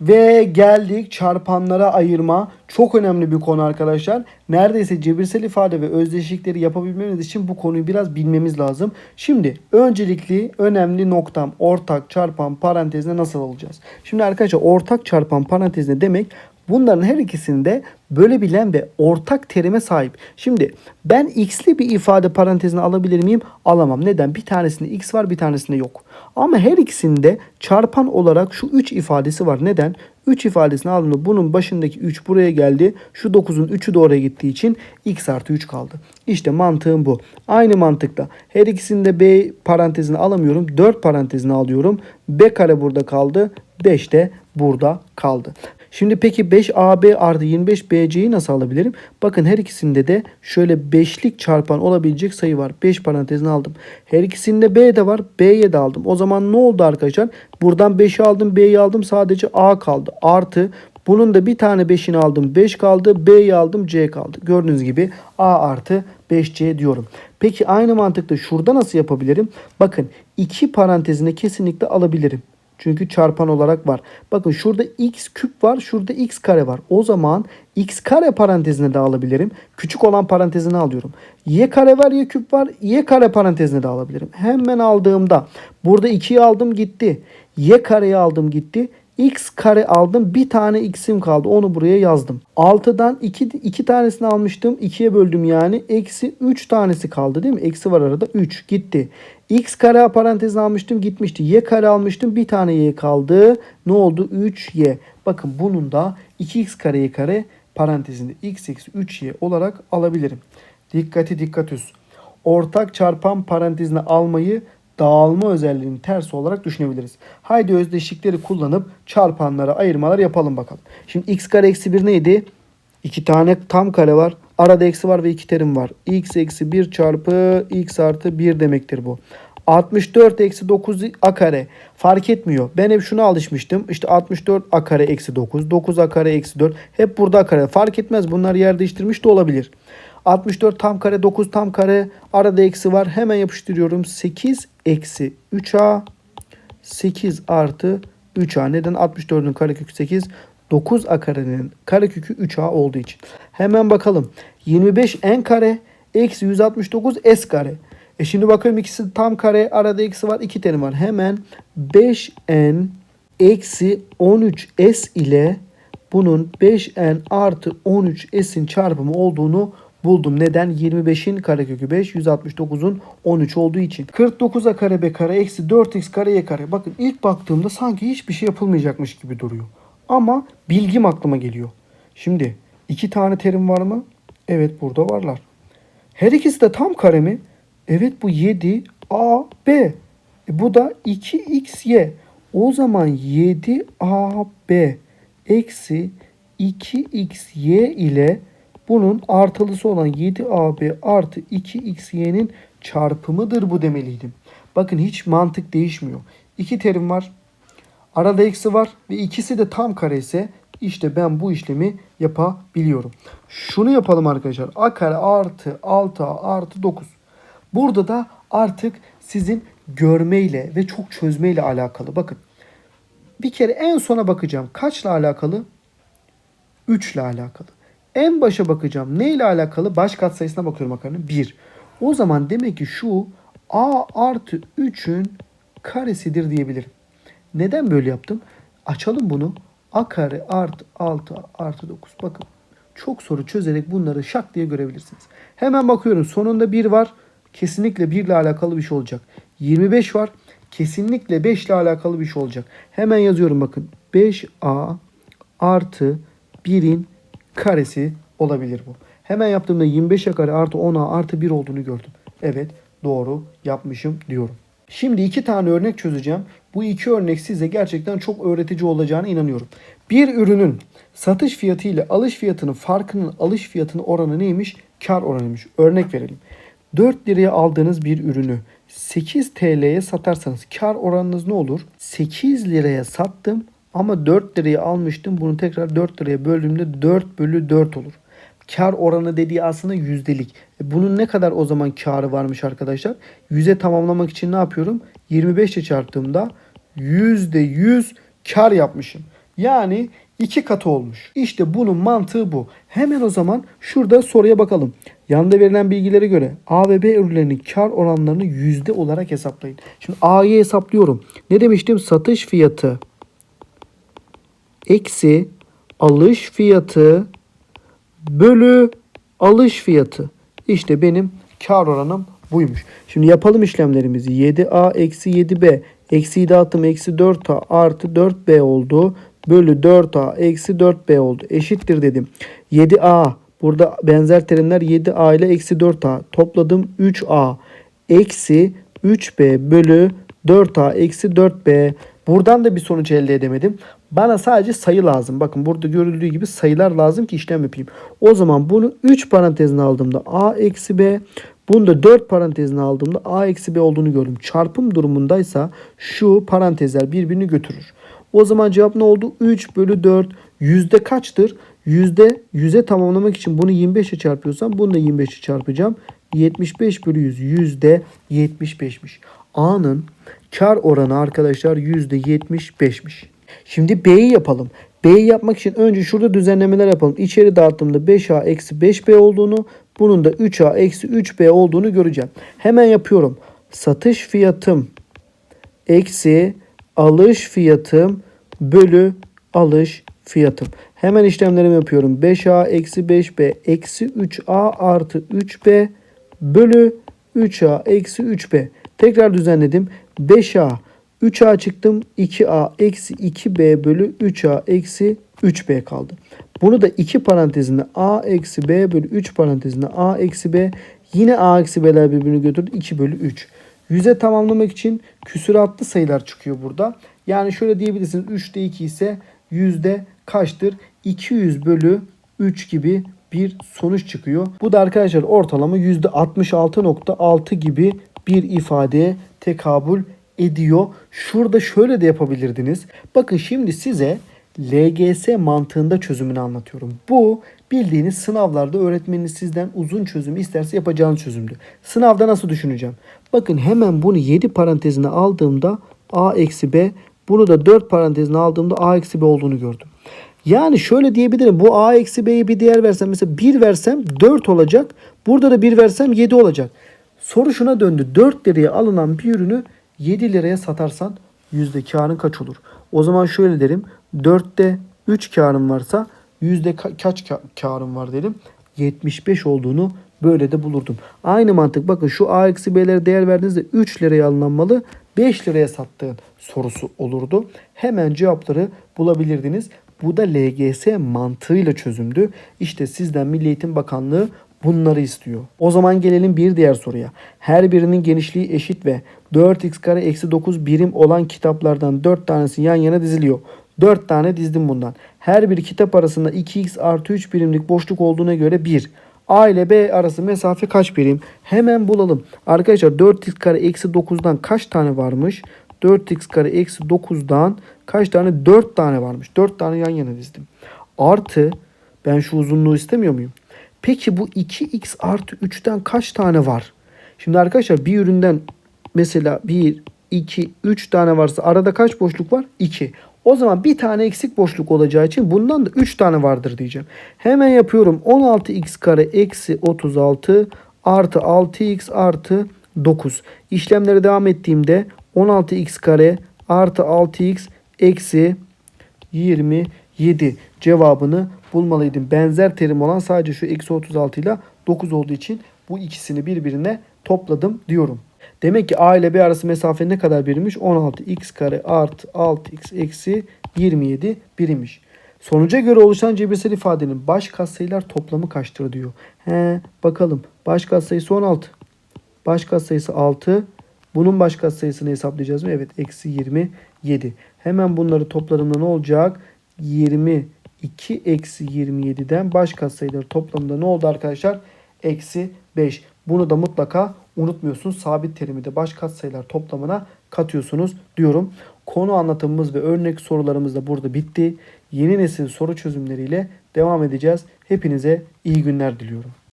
Ve geldik çarpanlara ayırma. Çok önemli bir konu arkadaşlar. Neredeyse cebirsel ifade ve özdeşlikleri yapabilmemiz için bu konuyu biraz bilmemiz lazım. Şimdi öncelikli önemli noktam ortak çarpan parantezine nasıl alacağız? Şimdi arkadaşlar ortak çarpan parantez ne demek? Bunların her ikisinde bölebilen ve ortak terime sahip. Şimdi ben x'li bir ifade parantezine alabilir miyim? Alamam. Neden? Bir tanesinde x var bir tanesinde yok. Ama her ikisinde çarpan olarak şu 3 ifadesi var. Neden? 3 ifadesini aldığımda bunun başındaki 3 buraya geldi. Şu 9'un 3'ü de oraya gittiği için x artı 3 kaldı. İşte mantığım bu. Aynı mantıkla her ikisinde b parantezini alamıyorum. 4 parantezini alıyorum. b kare burada kaldı. 5 de burada kaldı. Şimdi peki 5AB artı 25BC'yi nasıl alabilirim? Bakın her ikisinde de şöyle 5'lik çarpan olabilecek sayı var. 5 parantezini aldım. Her ikisinde B de var. B'ye de aldım. O zaman ne oldu arkadaşlar? Buradan 5'i aldım. B'yi aldım. Sadece A kaldı. Artı bunun da bir tane 5'ini aldım. 5 kaldı. B'yi aldım. C kaldı. Gördüğünüz gibi A artı 5C diyorum. Peki aynı mantıkla şurada nasıl yapabilirim? Bakın 2 parantezine kesinlikle alabilirim. Çünkü çarpan olarak var. Bakın şurada x küp var. Şurada x kare var. O zaman x kare parantezine de alabilirim. Küçük olan parantezine alıyorum. y kare var y küp var. y kare parantezine de alabilirim. Hemen aldığımda burada 2'yi aldım gitti. y kareyi aldım gitti. x kare aldım. Bir tane x'im kaldı. Onu buraya yazdım. 6'dan 2, 2 tanesini almıştım. 2'ye böldüm yani. Eksi 3 tanesi kaldı değil mi? Eksi var arada. 3 gitti. X kare parantezine almıştım. Gitmişti. y kare almıştım. Bir tane y kaldı. Ne oldu? 3y. Bakın bunun da 2x kare y kare parantezinde x eksi 3y olarak alabilirim. Dikkati dikkat üst. Ortak çarpan parantezine almayı dağılma özelliğinin tersi olarak düşünebiliriz. Haydi özdeşlikleri kullanıp çarpanlara ayırmalar yapalım bakalım. Şimdi x kare eksi 1 neydi? 2 tane tam kare var. Arada eksi var ve 2 terim var. x eksi 1 çarpı x artı 1 demektir bu. 64 eksi 9 a kare fark etmiyor. Ben hep şuna alışmıştım. İşte 64 a kare eksi 9. 9 a kare eksi 4. Hep burada a kare. Fark etmez. Bunlar yer değiştirmiş de olabilir. 64 tam kare 9 tam kare arada eksi var. Hemen yapıştırıyorum. 8 eksi 3a 8 artı 3a. Neden? 64'ün karekökü 8. 9a karenin karekökü 3a olduğu için. Hemen bakalım. 25 n kare eksi 169 s kare. E şimdi bakıyorum ikisi tam kare arada eksi var. 2 terim var. Hemen 5n eksi 13s ile bunun 5n artı 13s'in çarpımı olduğunu buldum. Neden? 25'in karekökü 5, 169'un 13 olduğu için. 49'a kare b kare eksi 4x kare y kare. Bakın ilk baktığımda sanki hiçbir şey yapılmayacakmış gibi duruyor. Ama bilgim aklıma geliyor. Şimdi iki tane terim var mı? Evet burada varlar. Her ikisi de tam kare mi? Evet bu 7 a b. E, bu da 2xy. O zaman 7 a b eksi 2xy ile bunun artılısı olan 7ab artı 2xy'nin çarpımıdır bu demeliydim. Bakın hiç mantık değişmiyor. İki terim var. Arada eksi var ve ikisi de tam kare ise işte ben bu işlemi yapabiliyorum. Şunu yapalım arkadaşlar. A kare artı 6a artı 9. Burada da artık sizin görmeyle ve çok çözmeyle alakalı. Bakın bir kere en sona bakacağım. Kaçla alakalı? 3 ile alakalı. En başa bakacağım. Ne ile alakalı? Baş katsayısına bakıyorum bakalım. 1. O zaman demek ki şu a artı 3'ün karesidir diyebilirim. Neden böyle yaptım? Açalım bunu. A kare artı 6 artı 9. Bakın çok soru çözerek bunları şak diye görebilirsiniz. Hemen bakıyorum. Sonunda 1 var. Kesinlikle 1 ile alakalı bir şey olacak. 25 var. Kesinlikle 5 ile alakalı bir şey olacak. Hemen yazıyorum bakın. 5a artı 1'in karesi olabilir bu. Hemen yaptığımda 25'e kare artı 10'a artı 1 olduğunu gördüm. Evet doğru yapmışım diyorum. Şimdi iki tane örnek çözeceğim. Bu iki örnek size gerçekten çok öğretici olacağına inanıyorum. Bir ürünün satış fiyatı ile alış fiyatının farkının alış fiyatının oranı neymiş? Kar oranıymış. Örnek verelim. 4 liraya aldığınız bir ürünü 8 TL'ye satarsanız kar oranınız ne olur? 8 liraya sattım ama 4 liraya almıştım. Bunu tekrar 4 liraya böldüğümde 4 bölü 4 olur. Kar oranı dediği aslında yüzdelik. E bunun ne kadar o zaman karı varmış arkadaşlar? 100'e tamamlamak için ne yapıyorum? 25 ile çarptığımda %100 kar yapmışım. Yani iki katı olmuş. İşte bunun mantığı bu. Hemen o zaman şurada soruya bakalım. Yanında verilen bilgilere göre A ve B ürünlerinin kar oranlarını yüzde olarak hesaplayın. Şimdi A'yı hesaplıyorum. Ne demiştim? Satış fiyatı eksi alış fiyatı bölü alış fiyatı. İşte benim kar oranım buymuş. Şimdi yapalım işlemlerimizi. 7A eksi 7B eksiyi dağıttım eksi 4A artı 4B oldu. Bölü 4A eksi 4B oldu. Eşittir dedim. 7A burada benzer terimler 7A ile eksi 4A topladım 3A eksi 3B bölü 4A eksi 4B. Buradan da bir sonuç elde edemedim. Bana sadece sayı lazım. Bakın burada görüldüğü gibi sayılar lazım ki işlem yapayım. O zaman bunu 3 parantezine aldığımda A eksi B. Bunu da 4 parantezine aldığımda A eksi B olduğunu gördüm. Çarpım durumundaysa şu parantezler birbirini götürür. O zaman cevap ne oldu? 3 bölü 4 yüzde kaçtır? Yüzde 100'e tamamlamak için bunu 25'e çarpıyorsam bunu da 25'e çarpacağım. 75 bölü 100 yüzde 75'miş. A'nın kar oranı arkadaşlar yüzde 75'miş. Şimdi B'yi yapalım. B'yi yapmak için önce şurada düzenlemeler yapalım. İçeri dağıttığımda 5A eksi 5B olduğunu bunun da 3A eksi 3B olduğunu göreceğim. Hemen yapıyorum. Satış fiyatım eksi alış fiyatım bölü alış fiyatım. Hemen işlemlerimi yapıyorum. 5A eksi 5B eksi 3A artı 3B bölü 3A eksi 3B. Tekrar düzenledim. 5A 3A çıktım. 2A eksi 2B bölü 3A eksi 3B kaldı. Bunu da 2 parantezinde A eksi B bölü 3 parantezinde A eksi B. Yine A eksi B'ler birbirini götürdü. 2 bölü 3. Yüze tamamlamak için küsuratlı sayılar çıkıyor burada. Yani şöyle diyebilirsiniz. 3'te 2 ise yüzde kaçtır? 200 bölü 3 gibi bir sonuç çıkıyor. Bu da arkadaşlar ortalama %66.6 gibi bir ifadeye tekabül ediyor. Şurada şöyle de yapabilirdiniz. Bakın şimdi size LGS mantığında çözümünü anlatıyorum. Bu bildiğiniz sınavlarda öğretmeniniz sizden uzun çözümü isterse yapacağınız çözümdü. Sınavda nasıl düşüneceğim? Bakın hemen bunu 7 parantezine aldığımda A eksi B bunu da 4 parantezine aldığımda A eksi B olduğunu gördüm. Yani şöyle diyebilirim. Bu A eksi B'ye bir değer versem mesela 1 versem 4 olacak. Burada da 1 versem 7 olacak. Soru şuna döndü. 4 liraya alınan bir ürünü 7 liraya satarsan yüzde karın kaç olur? O zaman şöyle derim. 4'te 3 karım varsa yüzde ka- kaç ka- karım var derim. 75 olduğunu böyle de bulurdum. Aynı mantık bakın şu A eksi B'lere değer verdiğinizde 3 liraya alınan malı 5 liraya sattığın sorusu olurdu. Hemen cevapları bulabilirdiniz. Bu da LGS mantığıyla çözümdü. İşte sizden Milli Eğitim Bakanlığı bunları istiyor. O zaman gelelim bir diğer soruya. Her birinin genişliği eşit ve 4x kare eksi 9 birim olan kitaplardan 4 tanesi yan yana diziliyor. 4 tane dizdim bundan. Her bir kitap arasında 2x artı 3 birimlik boşluk olduğuna göre 1. A ile B arası mesafe kaç birim? Hemen bulalım. Arkadaşlar 4x kare eksi 9'dan kaç tane varmış? 4x kare eksi 9'dan kaç tane? 4 tane varmış. 4 tane yan yana dizdim. Artı ben şu uzunluğu istemiyor muyum? Peki bu 2x artı 3'ten kaç tane var? Şimdi arkadaşlar bir üründen mesela 1, 2, 3 tane varsa arada kaç boşluk var? 2. O zaman bir tane eksik boşluk olacağı için bundan da 3 tane vardır diyeceğim. Hemen yapıyorum. 16x kare eksi 36 artı 6x artı 9. İşlemlere devam ettiğimde 16x kare artı 6x eksi 27 cevabını bulmalıydım. Benzer terim olan sadece şu eksi 36 ile 9 olduğu için bu ikisini birbirine topladım diyorum. Demek ki A ile B arası mesafe ne kadar birimmiş? 16x kare artı 6x eksi 27 birimmiş. Sonuca göre oluşan cebirsel ifadenin baş katsayılar toplamı kaçtır diyor. He, bakalım. Baş katsayısı 16. Baş katsayısı 6. Bunun baş katsayısını hesaplayacağız mı? Evet. Eksi 27. Hemen bunları topladığımda ne olacak? 22 eksi 27'den baş katsayıları toplamında ne oldu arkadaşlar? Eksi 5. Bunu da mutlaka unutmuyorsunuz. Sabit terimi de baş katsayılar toplamına katıyorsunuz diyorum. Konu anlatımımız ve örnek sorularımız da burada bitti. Yeni nesil soru çözümleriyle devam edeceğiz. Hepinize iyi günler diliyorum.